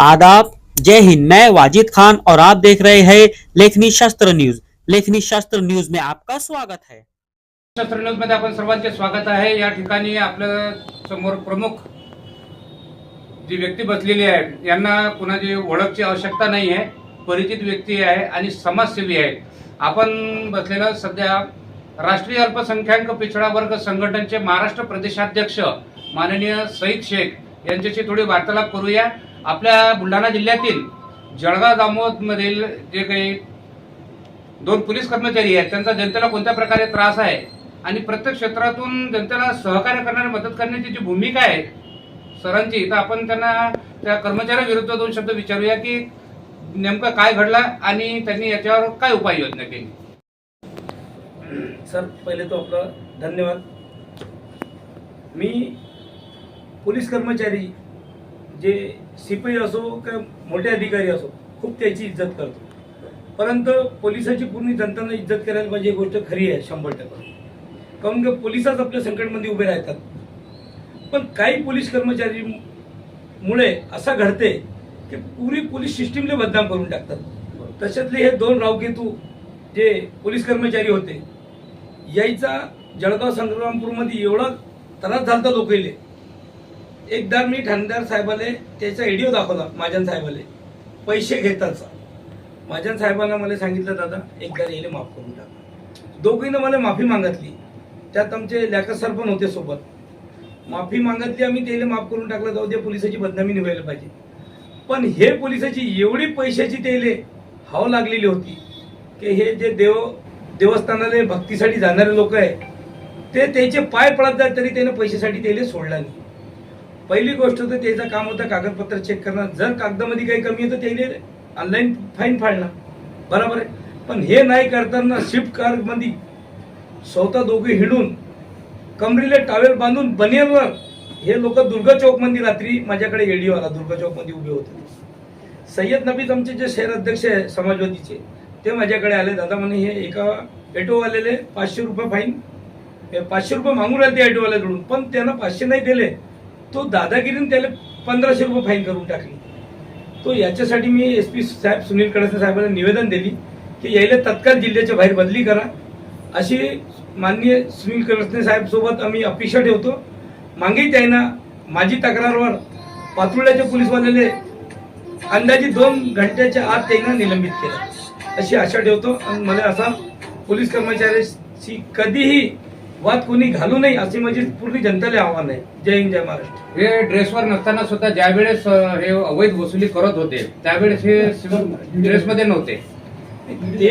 आदाब। जय हिंद। मैं वाजिद खान और आप देख रहे हैं लेखनी शास्त्र न्यूज। लेखनी शास्त्र न्यूज में आपका स्वागत है। शास्त्र न्यूजमध्ये आपण सर्वांचे स्वागत आहे. या ठिकाणी आपल्यासमोर प्रमुख जी व्यक्ती बसलेली आहे यांना कुणाची ओळखची आवश्यकता नाही आहे. परिचित व्यक्ती आहे आणि समाजसेवी आहे. आपण बसलेलं सध्या राष्ट्रीय अल्पसंख्याक पिछडा वर्ग संघटनेचे महाराष्ट्र प्रदेशाध्यक्ष माननीय सईद शेख यांच्याशी थोडी वार्तालाप करूया. आपल्या बुलढाणा जिल्ह्यातील जळगाव दामोदमधील जे काही दोन पोलीस कर्मचारी आहेत त्यांचा जनतेला कोणत्या प्रकारे त्रास आहे आणि प्रत्येक क्षेत्रातून जनतेला सहकार्य करणारी मदत करण्याची जी भूमिका आहे सरांची तर आपण त्यांना त्या कर्मचाऱ्याविरुद्ध दोन शब्द विचारूया की नेमकं काय घडलं आणि त्यांनी याच्यावर काय उपाययोजना केली? सर पहिले तो आपलं धन्यवाद. मी पोलीस कर्मचारी जे शिपाई असो का मोठे अधिकारी असो खूप त्याची इज्जत करतो. परंतु पोलिसाची पूर्ण जनतांना इज्जत करायला पाहिजे ही गोष्ट खरी आहे शंभर टक्के. काहून की पोलिसच आपल्या संकटमध्ये उभे राहतात. पण काही पोलीस कर्मचारी मुळे असं घडते की पुरी पोलीस सिस्टीमले बदनाम करून टाकतात. तशातले हे दोन रावकेतू जे पोलीस कर्मचारी होते यायचा जळगाव संग्रामपूरमध्ये एवढा त्रास झालता लोकांले एकदा मी ठाणेदार साहेबाले त्याचा व्हिडिओ दाखवला महाजन साहेबाले. पैसे घेताचा. महाजन साहेबांना मला सांगितलं दादा एकदा यायला माफ करून टाका. दोघीनं मला माफी मागितली. त्यात आमचे लॅकर सर पण होते सोबत. माफी मागितली आम्ही त्याला माफ करून टाकलं. जाऊ दे पोलिसाची बदनामी निघायला पाहिजे. पण हे पोलिसाची एवढी पैशाची त्याले हाव लागलेली होती की हे जे देव देवस्थानाला भक्तीसाठी जाणारे लोक आहे ते त्याचे पाय पडत जात तरी त्याने पैशासाठी त्याला सोडला नाही. पहिली गोष्ट तर त्याचं काम होतं कागदपत्र चेक करणं. जर कागदामध्ये काही कमी आहे तर त्याने ऑनलाईन फाईन फाडणार बरोबर आहे? पण हे नाही करताना स्विफ्ट कारमध्ये स्वतः दोघे हिंडून कमरीले टावेल बांधून बनियनवर हे लोक दुर्गा चौकमध्ये रात्री माझ्याकडे एडीओ आला. दुर्गा चौकमध्ये उभे होते. सय्यद नबीज आमचे जे शहर अध्यक्ष आहे समाजवादीचे ते माझ्याकडे आले. दादा म्हणे हे एका ऑटोवाल्याले पाचशे रुपये फाईन पाचशे रुपये मागून राहिले ते ॲटोवाल्याकडून पण त्यांना पाचशे नाही दिले. तो दादागिरीने त्याला पंधराशे रुपये फाईन करून टाकली. तो याच्यासाठी मी एस पी साहेब सुनील कडसे साहेबांना निवेदन दिली की यायला तत्काळ जिल्ह्याच्या बाहेर बदली करा. अशी माननीय सुनील कडसने साहेबसोबत आम्ही अपेक्षा ठेवतो. मागे त्यांना माझी तक्रारवर पातुर्ल्याच्या पोलीसवाल्याने अंदाजे दोन घंट्याच्या आत त्यांना निलंबित केलं. अशी आशा ठेवतो. आणि मला असा पोलीस कर्मचाऱ्याशी कधीही वाद कोणी घालू नये अशी माझी पूर्ण जनतेला आव्हान आहे. जय हिंद जय महाराष्ट्र. हे ड्रेसवर नसताना सुद्धा ज्यावेळेस अं, हे अवैध वसुली करत होते त्यावेळेस हे ड्रेसमध्ये नव्हते.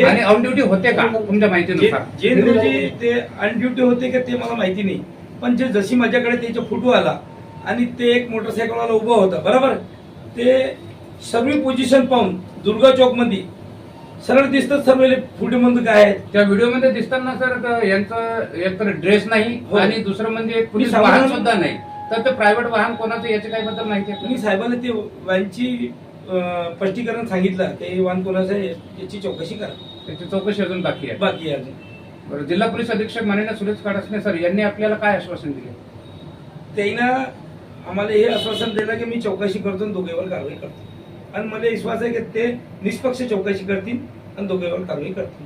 आणि ऑन ड्युटी होते का तुमच्या माहितीनुसार? जे रोजी ते अनड्युटी होते का ते मला माहिती नाही. पण जे जशी माझ्याकडे त्याचा फोटो आला आणि ते एक मोटरसायकलवाला उभा होता बरोबर? ते सर्व पोझिशन पाहून दुर्गा चौकमध्ये सरळ दिसतात सर्व फोटो मध्ये काय आहेत त्या व्हिडिओमध्ये दिसताना सर यांचं एकतर ड्रेस नाही हो. आणि दुसरं म्हणजे पोलीस वाहन सुद्धा नाही. तर ते प्रायव्हेट वाहन कोणाचं याच्या काही बद्दल माहिती आहे मी? साहेबांना ते वाहनची अं, स्पष्टीकरण सांगितलं. की हे वाहन कोणाचं आहे याची चौकशी करा. त्याची चौकशी अजून बाकी आहे. बाकी आहे अजून. बरं जिल्हा पोलीस अधीक्षक माननीय सुरेश काडसने सर यांनी आपल्याला काय आश्वासन दिले? त्यानं आम्हाला हे आश्वासन दिलं की मी चौकशी करतो आणि दोघेवर कारवाई करतो. आणि मला विश्वास आहे की ते निष्पक्ष चौकशी करतील आणि दोघेवर कारवाई करतील.